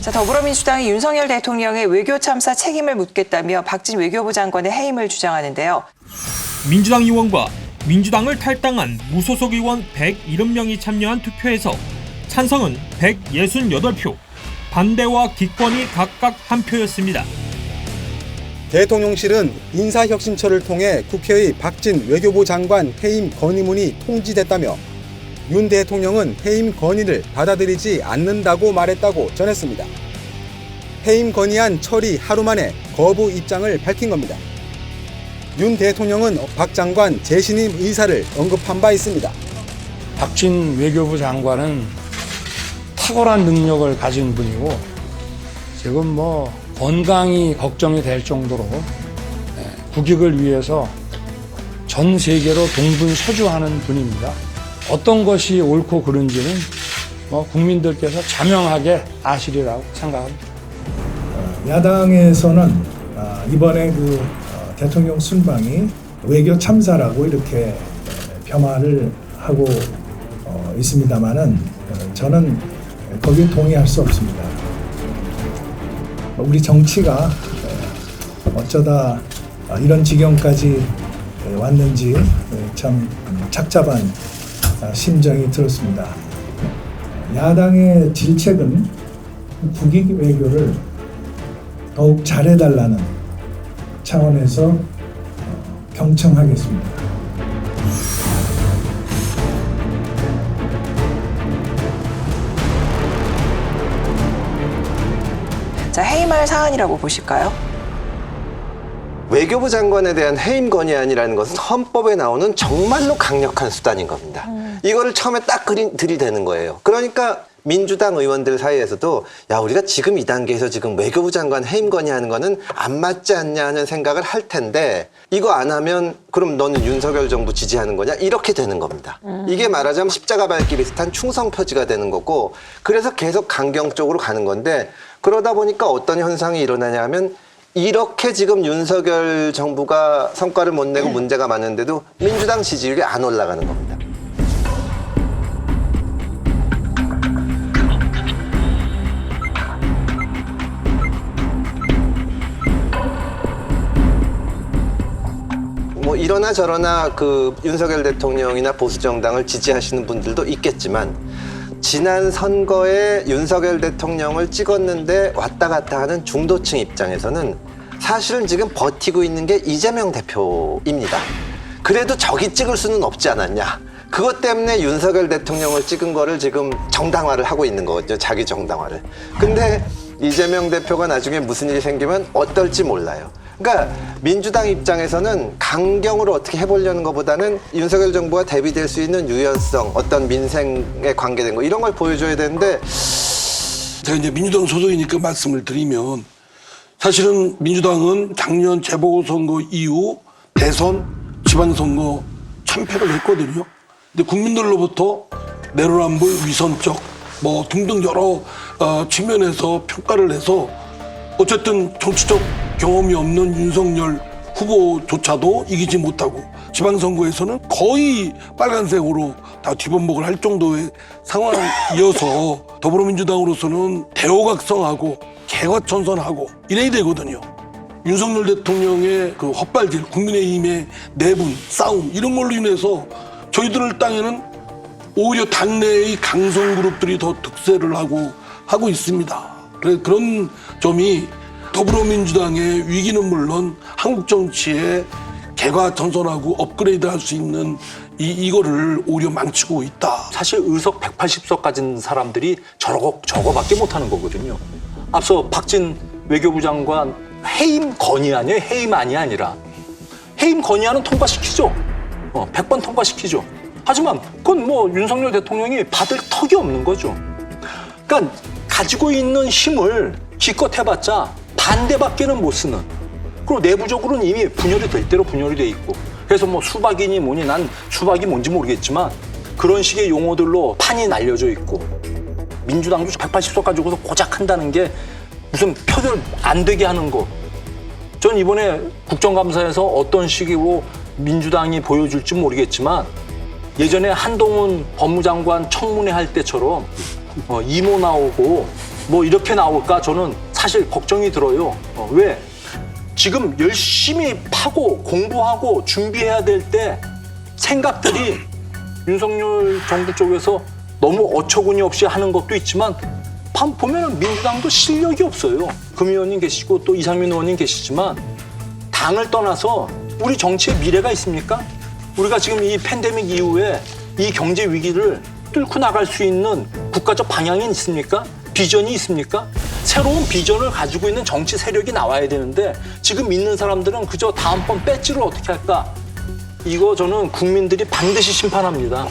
자, 더불어민주당이 윤석열 대통령의 외교 참사 책임을 묻겠다며 박진 외교부 장관의 해임을 주장하는데요. 민주당 의원과 민주당을 탈당한 무소속 의원 170명이 참여한 투표에서 찬성은 168표, 반대와 기권이 각각 한 표였습니다. 대통령실은 인사혁신처를 통해 국회의 박진 외교부 장관 해임 건의문이 통지됐다며 윤 대통령은 해임 건의를 받아들이지 않는다고 말했다고 전했습니다. 해임 건의안 처리 하루 만에 거부 입장을 밝힌 겁니다. 윤 대통령은 박 장관 재신임 의사를 언급한 바 있습니다. 박진 외교부 장관은 탁월한 능력을 가진 분이고 지금 뭐 건강이 걱정이 될 정도로 예, 국익을 위해서 전 세계로 동분서주하는 분입니다. 어떤 것이 옳고 그른지는 뭐 국민들께서 자명하게 아시리라고 생각합니다. 야당에서는 아, 이번에 그 어, 대통령 순방이 외교 참사라고 이렇게 어, 폄하를 하고 어, 있습니다만은 어, 저는 거기에 동의할 수 없습니다. 우리 정치가 어, 어쩌다 어, 이런 지경까지 에, 왔는지 에, 참 착잡한 아, 심정이 들었습니다. 야당의 질책은 국익 외교를 더욱 잘해달라는 차원에서 어, 경청하겠습니다. 자, 해임할 사안이라고 보실까요? 외교부 장관에 대한 해임 건의안이라는 것은 헌법에 나오는 정말로 강력한 수단인 겁니다. 이거를 처음에 딱 그린, 들이대는 거예요. 그러니까 민주당 의원들 사이에서도 야 우리가 지금 이 단계에서 지금 외교부 장관 해임 건의하는 거는 안 맞지 않냐 하는 생각을 할 텐데 이거 안 하면 그럼 너는 윤석열 정부 지지하는 거냐 이렇게 되는 겁니다. 이게 말하자면 십자가 밟기 비슷한 충성 표지가 되는 거고 그래서 계속 강경 쪽으로 가는 건데 그러다 보니까 어떤 현상이 일어나냐 하면 이렇게 지금 윤석열 정부가 성과를 못 내고 문제가 많은데도 민주당 지지율이 안 올라가는 겁니다. 이러나 저러나 그 윤석열 대통령이나 보수 정당을 지지하시는 분들도 있겠지만 지난 선거에 윤석열 대통령을 찍었는데 왔다 갔다 하는 중도층 입장에서는 사실은 지금 버티고 있는 게 이재명 대표입니다. 그래도 저기 찍을 수는 없지 않았냐. 그것 때문에 윤석열 대통령을 찍은 거를 지금 정당화를 하고 있는 거거든요. 자기 정당화를. 근데 이재명 대표가 나중에 무슨 일이 생기면 어떨지 몰라요. 그러니까 민주당 입장에서는 강경으로 어떻게 해보려는 것보다는 윤석열 정부가 대비될 수 있는 유연성, 어떤 민생에 관계된 거 이런 걸 보여줘야 되는데 제가 이제 민주당 소속이니까 말씀을 드리면 사실은 민주당은 작년 재보궐선거 이후 대선, 지방선거 참패를 했거든요. 근데 국민들로부터 내로남불, 위선적 뭐 등등 여러 어, 측면에서 평가를 해서 어쨌든 정치적 경험이 없는 윤석열 후보조차도 이기지 못하고 지방선거에서는 거의 빨간색으로 다 뒤범복을 할 정도의 상황이어서 더불어민주당으로서는 대호각성하고 개과천선하고 이래야 되거든요. 윤석열 대통령의 그 헛발질, 국민의힘의 내분, 싸움 이런 걸로 인해서 저희들 땅에는 오히려 당내의 강성 그룹들이 더 득세를 하고 하고 있습니다. 그래 그런 점이 더불어민주당의 위기는 물론 한국 정치에 개과천선하고 업그레이드할 수 있는 이 이거를 오히려 망치고 있다. 사실 의석 180석 가진 사람들이 저거 저거밖에 못하는 거거든요. 앞서 박진 외교부 장관 해임 건의안이에요. 해임안이 아니라 해임 건의안은 통과시키죠. 어, 100번 통과시키죠. 하지만 그건 뭐 윤석열 대통령이 받을 턱이 없는 거죠. 그러니까 가지고 있는 힘을 기껏 해봤자 반대밖에는 못 쓰는. 그리고 내부적으로는 이미 분열이 될 대로 분열이 돼 있고. 그래서 뭐 수박이니 뭐니 난 수박이 뭔지 모르겠지만 그런 식의 용어들로 판이 날려져 있고 민주당도 180석 가지고서 고작 한다는 게 무슨 표결 안 되게 하는 거. 전 이번에 국정감사에서 어떤 식으로 민주당이 보여줄지 모르겠지만 예전에 한동훈 법무장관 청문회 할 때처럼 어, 이모 나오고 뭐 이렇게 나올까 저는 사실 걱정이 들어요. 어, 왜? 지금 열심히 파고 공부하고 준비해야 될 때 생각들이 윤석열 정부 쪽에서 너무 어처구니 없이 하는 것도 있지만 반 보면은 민주당도 실력이 없어요. 금 의원님 계시고 또 이상민 의원님 계시지만 당을 떠나서 우리 정치의 미래가 있습니까? 우리가 지금 이 팬데믹 이후에 이 경제 위기를 뚫고 나갈 수 있는 국가적 방향이 있습니까? 비전이 있습니까? 새로운 비전을 가지고 있는 정치 세력이 나와야 되는데 지금 있는 사람들은 그저 다음번 배지를 어떻게 할까? 이거 저는 국민들이 반드시 심판합니다.